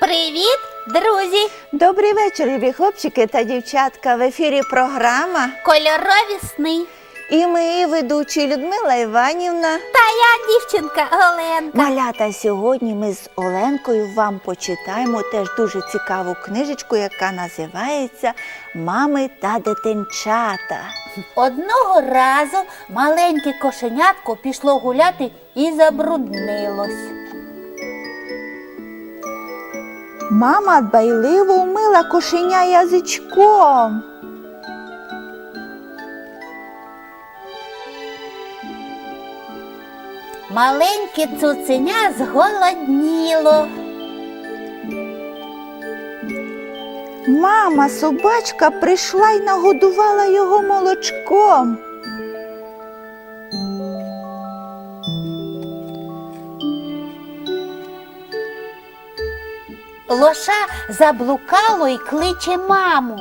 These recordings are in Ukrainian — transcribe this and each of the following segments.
Привіт, друзі! Добрий вечір, любі хлопчики та дівчатка. В ефірі програма. Кольорові сни. І ми, ведучі Людмила Іванівна. Та я дівчинка Оленка. Малята, сьогодні ми з Оленкою вам почитаємо теж дуже цікаву книжечку, яка називається Мами та дитинчата. Одного разу маленьке кошенятко пішло гуляти і забруднилось. Мама дбайливо умила кошеня язичком. Маленьке цуценя зголодніло. Мама собачка прийшла й нагодувала його молочком. Лоша заблукало і кличе маму.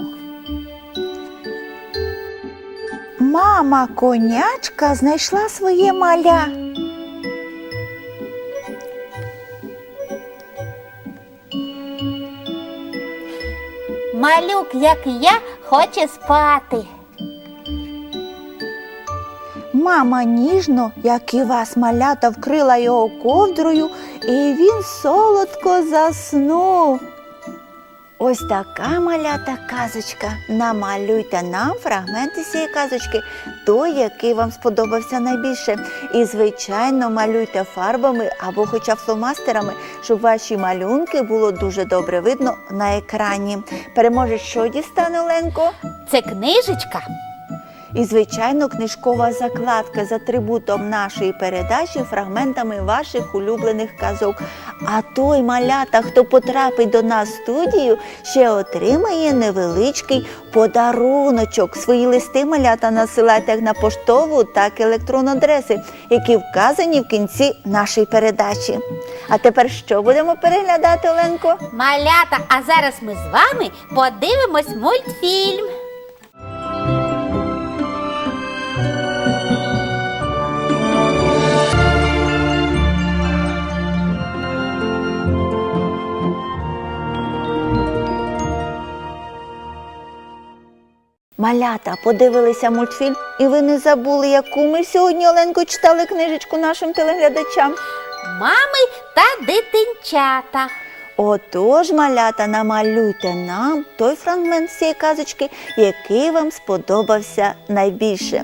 Мама конячка знайшла своє маля. Малюк, як і я, хоче спати. Мама ніжно, як і вас малята, вкрила його ковдрою, і він солодко заснув. Ось така малята казочка. Намалюйте нам фрагменти цієї казочки, той, який вам сподобався найбільше. І, звичайно, малюйте фарбами або хоча б фломастерами, щоб ваші малюнки було дуже добре видно на екрані. Переможе, що дістане Оленко? Це книжечка. І, звичайно, книжкова закладка з атрибутом нашої передачі, фрагментами ваших улюблених казок. А той малята, хто потрапить до нас в студію, ще отримає невеличкий подаруночок. Свої листи малята насилайте як на поштову, так і електронну адреси, які вказані в кінці нашої передачі. А тепер що будемо переглядати, Оленко? Малята, а зараз ми з вами подивимось мультфільм. Малята подивилися мультфільм, і ви не забули, яку ми сьогодні Оленко читали книжечку нашим телеглядачам. Мами та дитинчата. Отож, малята, намалюйте нам той фрагмент цієї казочки, який вам сподобався найбільше.